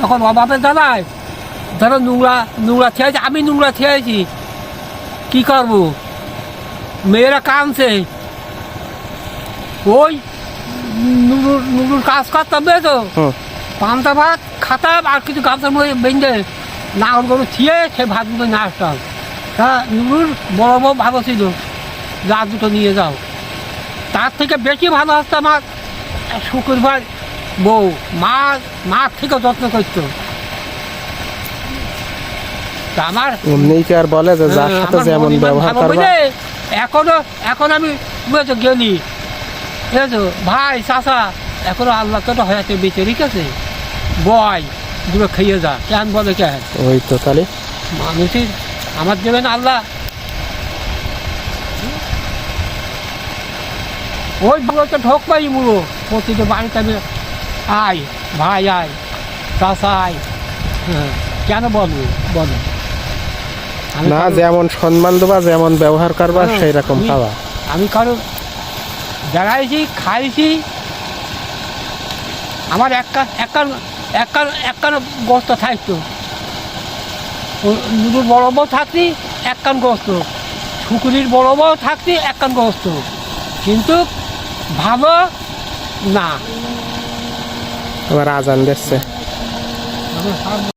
তখন অভাবের দাদায় ধরো নোংরা নোংরা খেয়েছি আমি নোংরা খেয়েছি কি করব? মেয়েরা কামছে ওই নুরুর নুরুর কাজ করতাম তো। পান্তা ভাত খাতাম আর কিছু গাছের মধ্যে বেঁধে নাগর গরু থিয়ে সে ভাতগুলো নিয়ে আসতাম তা নুরুর বড় বউ ভালো ছিল যা দুটো নিয়ে যাও। তার থেকে বেশি ভালো আসতো আমার শুক্রবার বউ মা মা থেকে যত্ন করতো। আমার এমনি কি আর বলে যে যার সাথে যেমন ব্যবহার করবা? এখনও এখন আমি বুঝেছ গেলি বুঝেছ ভাই চাষা এখনও আল্লাহ তো হয়েছে বেঁচে রেখেছে। বয় দুটো খেয়ে যা কেন বলে কেন ওই তো তাহলে। মানুষের আমার দেবেন আল্লাহ। ওই বুড়ো তো ঢোক পাই বুড়ো প্রতিটা বাড়িতে আমি আয় ভাই আয় চাষা আয় হ্যাঁ কেন বলব বলো। না যেমন সম্মান দেবা যেমন ব্যবহার করবা হ্যাঁ, সেই রকম আমি- পাবা। আমি কারও বেড়াইছি খাইছি। আমার এক কান এক কান এক কান গোস্ত থাকতো। দুটো বড় বউ থাকতি এক কান গোস্ত। শুকুরির বড় বউ থাকতি এক কান গোস্ত। কিন্তু ভালো না। আবার আজান দিচ্ছে।